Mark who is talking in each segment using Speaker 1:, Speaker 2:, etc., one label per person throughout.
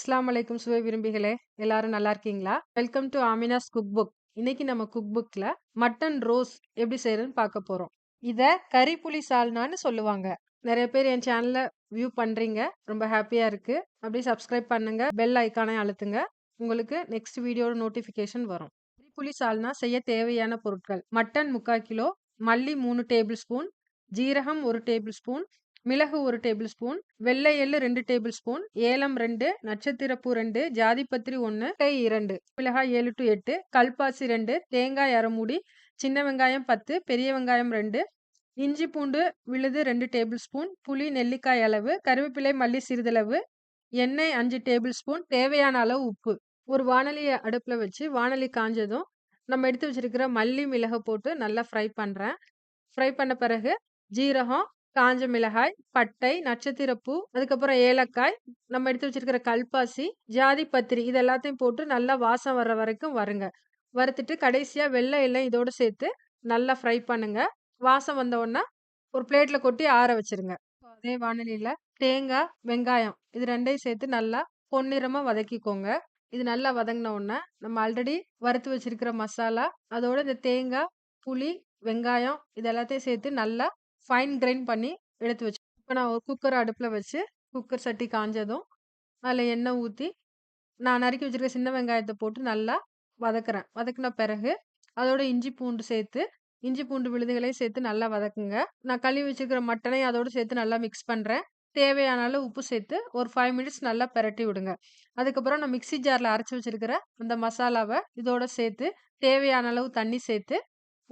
Speaker 1: இஸ்லாம் அலைக்கும் சுவை விரும்பிகளே எல்லாரும் நல்லா இருக்கீங்களா? Welcome to Amina's cook book இன்னைக்கு நம்ம குக் புக்ல மட்டன் ரோஸ் எப்படி செய்யறதுன்னு பார்க்க போறோம். இத கறி புளி சால்னான்னு சொல்லுவாங்க. நிறைய பேர் என் சேனல்ல வியூ பண்றீங்க. ரொம்ப ஹாப்பியா இருக்கு. அப்படியே சப்ஸ்கிரைப் பண்ணுங்க. பெல் ஐக்கானை அழுத்துங்க. உங்களுக்கு நெக்ஸ்ட் வீடியோட நோட்டிஃபிகேஷன் வரும். கறி புளி சால்னா செய்ய தேவையான பொருட்கள். மட்டன் முக்கால் கிலோ மல்லி மூணு டேபிள் ஸ்பூன் ஜீரகம் ஒரு டேபிள் ஸ்பூன் மிளகு ஒரு டேபிள் ஸ்பூன் வெள்ளை எள்ளு ரெண்டு டேபிள் ஸ்பூன் ஏலம் ரெண்டு நட்சத்திரப்பூ ரெண்டு ஜாதிபத்திரி ஒன்று கை இரண்டு மிளகாய் ஏழு டு எட்டு கல்பாசி ரெண்டு தேங்காய் அரைமூடி சின்ன வெங்காயம் பத்து பெரிய வெங்காயம் ரெண்டு இஞ்சி பூண்டு விழுது ரெண்டு டேபிள் ஸ்பூன் புளி நெல்லிக்காய் அளவு கருவேப்பிலை மல்லி சிறிதளவு எண்ணெய் அஞ்சு டேபிள் ஸ்பூன் தேவையான அளவு உப்பு. ஒரு வானலியை அடுப்பில் வச்சு வானலி காஞ்சதும் நம்ம எடுத்து வச்சிருக்கிற மல்லி மிளகை போட்டு நல்லா ஃப்ரை பண்ணுறேன் ஃப்ரை பண்ண பிறகு ஜீரகம் காஞ்ச மிளகாய் பட்டை நட்சத்திரப்பூ அதுக்கப்புறம் ஏலக்காய் நம்ம எடுத்து வச்சிருக்கிற கல்பாசி ஜாதி பத்திரி இது எல்லாத்தையும் போட்டு நல்லா வாசம் வர்ற வரைக்கும் வருங்க. வறுத்துட்டு கடைசியாக வெள்ளை எல்லாம் இதோடு சேர்த்து நல்லா ஃப்ரை பண்ணுங்க. வாசம் வந்த உடனே ஒரு பிளேட்டில் கொட்டி ஆற வச்சிருங்க. அதே வானிலையில தேங்காய் வெங்காயம் இது ரெண்டையும் சேர்த்து நல்லா பொன்னிறமாக வதக்கிக்கோங்க. இது நல்லா வதங்கின உடனே நம்ம ஆல்ரெடி வறுத்து வச்சிருக்கிற மசாலா அதோட இந்த தேங்காய் புளி வெங்காயம் இது எல்லாத்தையும் சேர்த்து நல்லா ஃபைன் கிரைண்ட் பண்ணி எடுத்து வச்சு இப்போ நான் ஒரு குக்கர் அடுப்பில் வச்சு குக்கர் சட்டி காஞ்சதும் அதில் எண்ணெய் ஊற்றி நான் நறுக்கி வச்சுருக்க சின்ன வெங்காயத்தை போட்டு நல்லா வதக்குறேன். வதக்கின பிறகு அதோட இஞ்சி பூண்டு சேர்த்து இஞ்சி பூண்டு விழுதுகளையும் சேர்த்து நல்லா வதக்குங்க. நான் கழுவி வச்சுருக்கிற மட்டனையும் அதோடு சேர்த்து நல்லா மிக்ஸ் பண்ணுறேன் தேவையான அளவு உப்பு சேர்த்து ஒரு ஃபைவ் மினிட்ஸ் நல்லா பெரட்டி விடுங்க. அதுக்கப்புறம் நான் மிக்ஸி ஜாரில் அரைச்சி வச்சுருக்கிற அந்த மசாலாவை இதோட சேர்த்து தேவையான அளவு தண்ணி சேர்த்து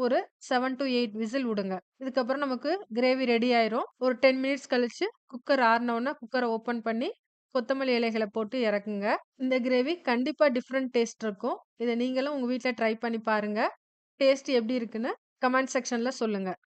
Speaker 1: ஒரு செவன் டு எயிட் விசில் விடுங்க. இதுக்கப்புறம் நமக்கு கிரேவி ரெடி ஆயிரும். ஒரு டென் மினிட்ஸ் கழிச்சு குக்கர் ஆறினோன்னா குக்கரை ஓப்பன் பண்ணி கொத்தமல்லி இலைகளை போட்டு இறக்குங்க. இந்த கிரேவி கண்டிப்பாக டிஃப்ரெண்ட் டேஸ்ட் இருக்கும். இதை நீங்களும் உங்கள் வீட்டில் ட்ரை பண்ணி பாருங்க. டேஸ்ட் எப்படி இருக்குன்னு கமெண்ட் செக்ஷனில் சொல்லுங்கள்